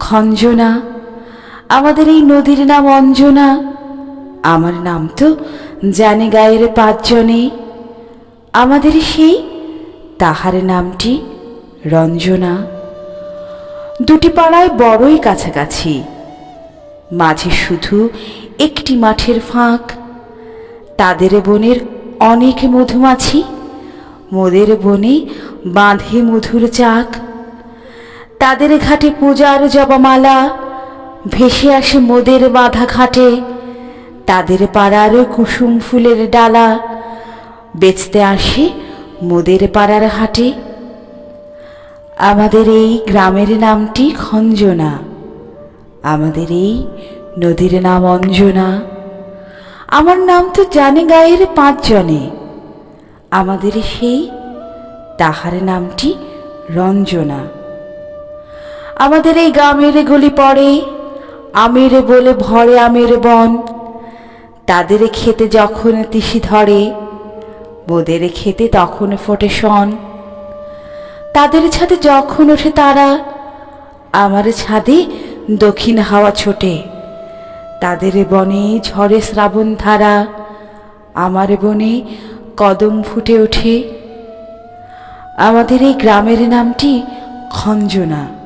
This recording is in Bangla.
খঞ্জনা। আমাদের এই নদীর নাম অঞ্জনা। আমার নাম তো জানে গায়ের পাঁচজনে। আমাদের সেই তাহার নামটি রঞ্জনা। দুটি পাড়ায় বড়ই কাছাকাছি। মাঝে শুধু একটি মাঠের ফাঁক। তাদের বনের অনেক মধুমাছি। মোদের বনে বাঁধে মধুর চাক। তাদের ঘাটে পূজার জপমালা, ভেসে আসে মোদের বাঁধা ঘাটে, তাদের পাড়ার কুসুম ফুলের ডালা, বেচতে আসে মোদের পাড়ার হাটে। আমাদের এই গ্রামের নামটি খঞ্জনা, আমাদের এই নদীর নাম অঞ্জনা। আমার নাম তো জানে গায়ের পাঁচজনে, আমাদের সেই তাহার নামটি রঞ্জনা। আমাদের এই গ্রামের গলি পড়ে। আমের বলে, ভরে আমের বন। তাদের খেতে যখন তিসি ধরে বোদের খেতে তখন ফোটে শন। তাদের ছাদে যখন ওঠে তারা, আমার ছাদে দক্ষিণ হাওয়া ছোটে। তাদের বনে ঝড়ে শ্রাবণ ধারা, আমার বনে কদম ফুটে ওঠে। আমাদের এই গ্রামের নামটি খঞ্জনা।